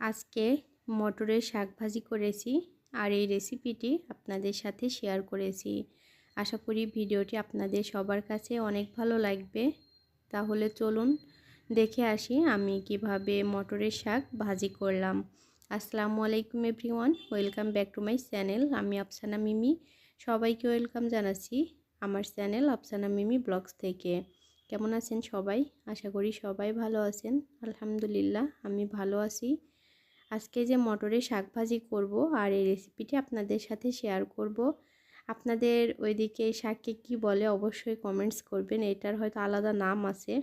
আজকে মটরের শাক ভাজি করেছি আর এই রেসিপিটি আপনাদের সাথে শেয়ার করেছি। আশা করি ভিডিওটি আপনাদের সবার কাছে অনেক ভালো লাগবে। তাহলে চলুন দেখে আসি আমি কীভাবে মটরের শাক ভাজি করলাম। আসসালামু আলাইকুম everyone, welcome back to my channel. আমি আফসানা মিমি। সবাইকে ওয়েলকাম জানাচ্ছি আমার চ্যানেল আফসানা মিমি ব্লগস থেকে। কেমন আছেন সবাই? আশা করি সবাই ভালো আছেন। আলহামদুলিল্লাহ, আমি ভালো আছি। আজকে যে মটরের শাক ভাজি করব আর এই রেসিপিটি আপনাদের সাথে শেয়ার করব, আপনাদের ওইদিকে শাককে কি বলে অবশ্যই কমেন্টস করবেন, এটার হয়তো আলাদা নাম আছে।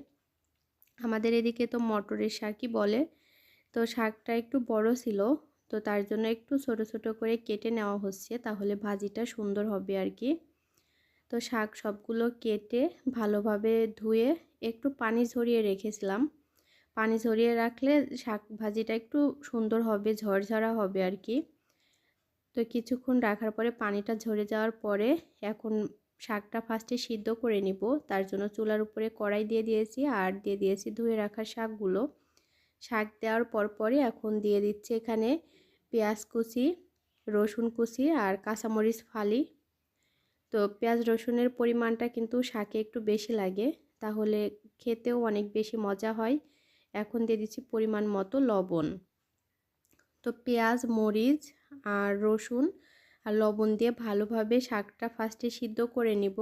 আমাদের এদিকে তো মটরের শাকই বলে, তো শাকটা একটু বড় ছিল, তো তার জন্য একটু ছোট ছোট করে কেটে নেওয়া হচ্ছে, তাহলে ভাজিটা সুন্দর হবে আর কি। তো শাক সবগুলো কেটে ভালোভাবে ধুয়ে একটু পানি ঝরিয়ে রেখেছিলাম পানি ঝরিয়ে রাখলে শাক ভাজিটা একটু সুন্দর হবে, ঝরঝরা হবে আর কি তো কিছুক্ষণ রাখার পরে পানিটা ঝরে যাওয়ার পরে এখন শাকটা ফার্স্টে সিদ্ধ করে নিব। তার জন্য চুলার উপরে কড়াই দিয়ে দিয়েছি আর দিয়ে দিয়েছি ধুয়ে রাখা শাকগুলো। শাক দেওয়ার পর পরে এখন দিয়ে দিচ্ছে এখানে পেঁয়াজ কুচি, রসুন কুচি আর কাঁচামরিচ ফালি। তো পেঁয়াজ, রসুনের পরিমাণটা কিন্তু শাকে একটু বেশি লাগে, তাহলে খেতেও অনেক বেশি মজা হয়। এখন দিয়ে দিচ্ছি পরিমাণ মতো লবণ। তো পেঁয়াজ, মরিচ আর রসুন আর লবণ দিয়ে ভালোভাবে শাকটা ফার্স্টে সিদ্ধ করে নিব।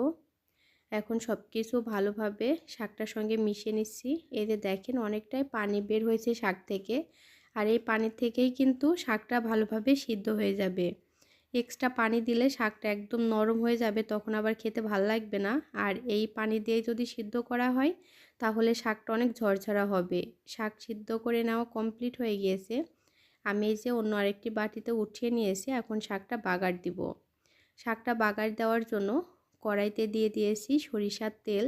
এখন সব কিছু ভালোভাবে শাকটার সঙ্গে মিশিয়ে নিচ্ছি। এতে দেখেন অনেকটাই পানি বের হয়েছে শাক থেকে। আর এই পানি থেকেই কিন্তু শাকটা ভালোভাবে সিদ্ধ হয়ে যাবে। এক্সট্রা পানি দিলে শাকটা একদম নরম হয়ে যাবে, তখন আবার খেতে ভালো লাগবে না। আর এই পানি দিয়ে যদি সিদ্ধ করা হয়, তাহলে শাকটা অনেক ঝরঝরা হবে। শাক সিদ্ধ করে নেওয়া কমপ্লিট হয়ে গিয়েছে। আমি এই যে অন্য আরেকটি বাটিতে উঠিয়ে নিয়েছি, এখন শাকটা বাগার দিব। শাকটা বাগার দেওয়ার জন্য কড়াইতে দিয়ে দিয়েছি সরিষার তেল।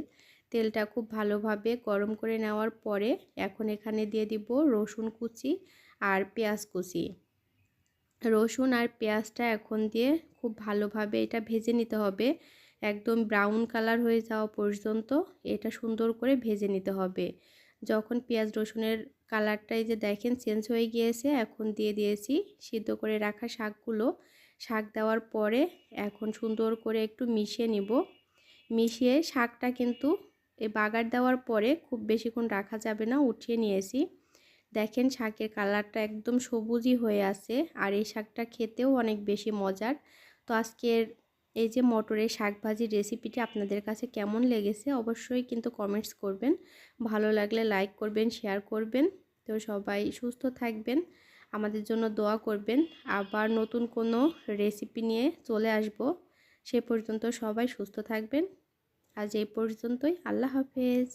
তেলটা খুব ভালোভাবে গরম করে নেওয়ার পরে এখন এখানে দিয়ে দিব রসুন কুচি আর পেঁয়াজ কুচি। রসুন আর পেঁয়াজটা এখন দিয়ে খুব ভালোভাবে এটা ভেজে নিতে হবে। একদম ব্রাউন কালার হয়ে যাওয়া পর্যন্ত এটা সুন্দর করে ভেজে নিতে হবে। যখন পেঁয়াজ রসুনের কালারটা এই যে দেখেন চেঞ্জ হয়ে গিয়েছে, এখন দিয়ে দিয়েছি সিদ্ধ করে রাখা শাকগুলো। শাক দেওয়ার পরে এখন সুন্দর করে একটু মিশিয়ে নিব। মিশিয়ে শাকটা কিন্তু এই বাগার দেওয়ার পরে খুব বেশিক্ষণ রাখা যাবে না, উঠিয়ে নিয়েছি। দেখেন শাকের কালারটা একদম সবুজই হয়ে আছে আর এই শাকটা খেতেও অনেক বেশি মজার। তো আজকের এই যে মটরের শাক ভাজির রেসিপিটি আপনাদের কাছে কেমন লেগেছে অবশ্যই কিন্তু কমেন্টস করবেন। ভালো লাগলে লাইক করবেন, শেয়ার করবেন। তো সবাই সুস্থ থাকবেন, আমাদের জন্য দোয়া করবেন। আবার নতুন কোনো রেসিপি নিয়ে চলে আসব। সে পর্যন্ত সবাই সুস্থ থাকবেন। আজ এই পর্যন্তই, আল্লাহ হাফেজ।